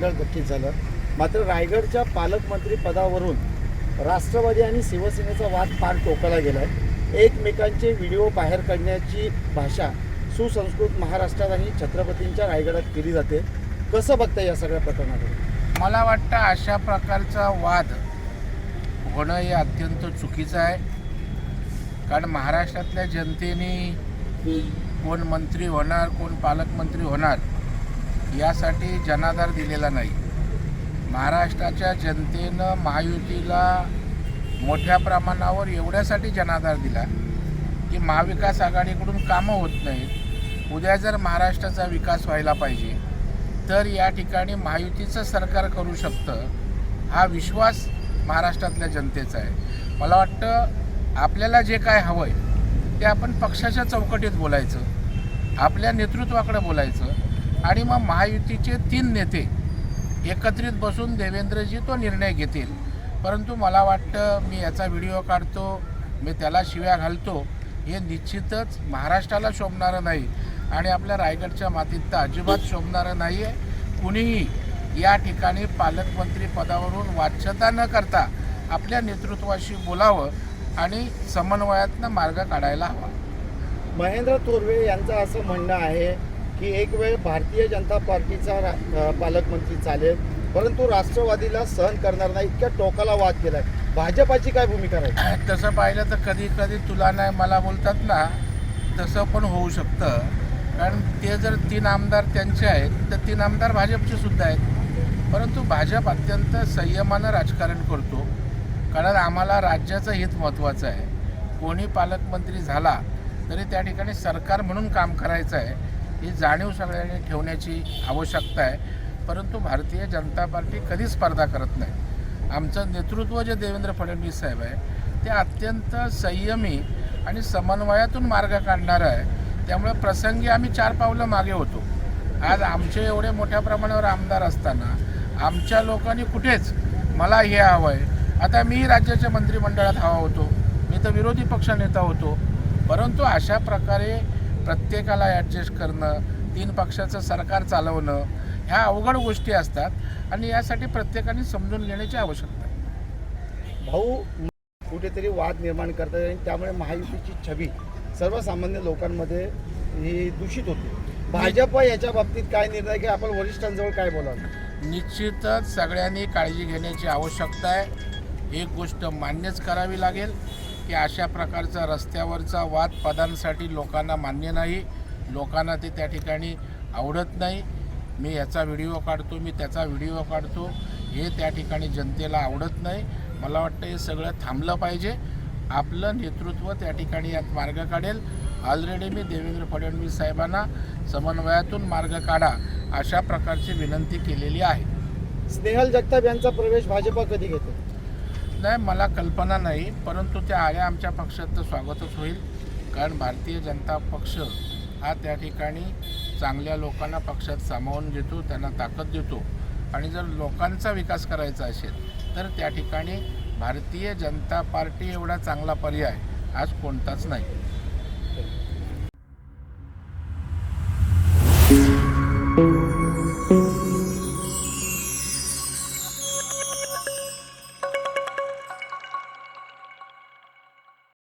मंडळ गठीत झालं. मात्र रायगडच्या पालकमंत्री पदावरून राष्ट्रवादी आणि शिवसेनेचा वाद फार टोकाला आहे एकमेकांचे व्हिडिओ बाहेर काढण्याची भाषा सुसंस्कृत महाराष्ट्रात आणि छत्रपतींच्या रायगडात केली जाते. कसं बघता या सगळ्या प्रकरणाकडे? मला वाटतं अशा प्रकारचा वाद होणं हे अत्यंत चुकीचं आहे. कारण महाराष्ट्रातल्या जनतेने कोण मंत्री होणार कोण पालकमंत्री होणार यासाठी जनाधार दिलेला नाही. महाराष्ट्राच्या जनतेनं महायुतीला मोठ्या प्रमाणावर एवढ्यासाठी जनाधार दिला की महाविकास आघाडीकडून कामं होत नाहीत. उद्या जर महाराष्ट्राचा विकास व्हायला पाहिजे तर या ठिकाणी महायुतीचं सरकार करू शकतं हा विश्वास महाराष्ट्रातल्या जनतेचा आहे. मला वाटतं आपल्याला जे काय हवं आहे ते आपण पक्षाच्या चौकटीत बोलायचं आपल्या नेतृत्वाकडे बोलायचं आणि मग महायुतीचे तीन नेते एकत्रित बसून देवेंद्रजी तो निर्णय घेतील. परंतु मला वाटतं मी याचा व्हिडिओ काढतो मी त्याला शिव्या घालतो हे निश्चितच महाराष्ट्राला शोभणारं नाही आणि आपल्या रायगडच्या मातीत तर अजिबात शोभणारं नाही आहे कुणीही या ठिकाणी पालकमंत्री पदावरून वाच्यता न करता आपल्या नेतृत्वाशी बोलावं आणि समन्वयातनं मार्ग काढायला हवा. महेंद्र तोरवे यांचं असं म्हणणं आहे की एक वेळ भारतीय जनता पार्टीचा रा- पालकमंत्री चालेल परंतु राष्ट्रवादीला सहन करणार नाही इतक्या टोकाला वाद केलाय. भाजपाची काय भूमिका राहील? तसं पाहिलं तर कधी कधी तुला नाही मला बोलतात ना तसं पण होऊ शकतं. कारण ते जर तीन आमदार त्यांचे आहेत तर तीन आमदार भाजपचे सुद्धा आहेत. परंतु भाजप अत्यंत संयमानं राजकारण करतो. कारण आम्हाला राज्याचं हित महत्त्वाचं आहे. कोणी पालकमंत्री झाला तरी त्या ठिकाणी सरकार म्हणून काम करायचं आहे. ही जाणीव सगळ्यांनी ठेवण्याची आवश्यकता आहे. परंतु भारतीय जनता पार्टी कधीच स्पर्धा करत नाही. आमचं नेतृत्व जे देवेंद्र फडणवीस साहेब आहे ते अत्यंत संयमी आणि समन्वयातून मार्ग काढणारं आहे. त्यामुळे प्रसंगी आम्ही चार पावलं मागे होतो. आज आमचे एवढे मोठ्या प्रमाणावर आमदार असताना आमच्या लोकांनी कुठेच मला हे हवं आहे आता मी राज्याच्या मंत्रिमंडळात हवा होतो. मी तर विरोधी पक्षनेता होतो. परंतु अशा प्रकारे प्रत्येकाला ॲडजस्ट करणं तीन पक्षाचं सरकार चालवणं ह्या अवघड गोष्टी असतात आणि यासाठी प्रत्येकाने समजून घेण्याची आवश्यकता आहे. भाऊ कुठेतरी वाद निर्माण करतात आणि त्यामुळे महायुतीची छबी सर्वसामान्य लोकांमध्ये ही दूषित होते. भाजप याच्या बाबतीत काय निर्णय घ्या? आपण वरिष्ठांजवळ काय बोलावं निश्चितच सगळ्यांनी काळजी घेण्याची आवश्यकता आहे. एक गोष्ट मान्यच करावी लागेल. की अशा प्रकारचा रस्त्यावरचा वाद पदांसाठी लोकांना मान्य नाही. लोकांना ते त्या ठिकाणी आवडत नाही. मी याचा व्हिडिओ काढतो मी त्याचा व्हिडिओ काढतो. हे त्या ठिकाणी जनतेला आवडत नाही. मला वाटतं हे सगळं थांबलं पाहिजे. आपलं नेतृत्व त्या ठिकाणी यात मार्ग काढेल. ऑलरेडी मी देवेंद्र फडणवीस साहेबांना समन्वयातून मार्ग काढा अशा प्रकारची विनंती केलेली आहे. स्नेहल जगताप यांचा प्रवेश भाजपा कधी घेतो? नाही मला कल्पना नाही परंतु त्या आल्या आमच्या पक्षाचं स्वागतच होईल कारण भारतीय जनता पक्ष हा त्या ठिकाणी चांगल्या लोकांना पक्षात सामावून घेतो त्यांना ताकद देतो. आणि जर लोकांचा विकास करायचा असेल तर त्या ठिकाणी भारतीय जनता पार्टी एवढा चांगला पर्याय आज कोणताच नाही.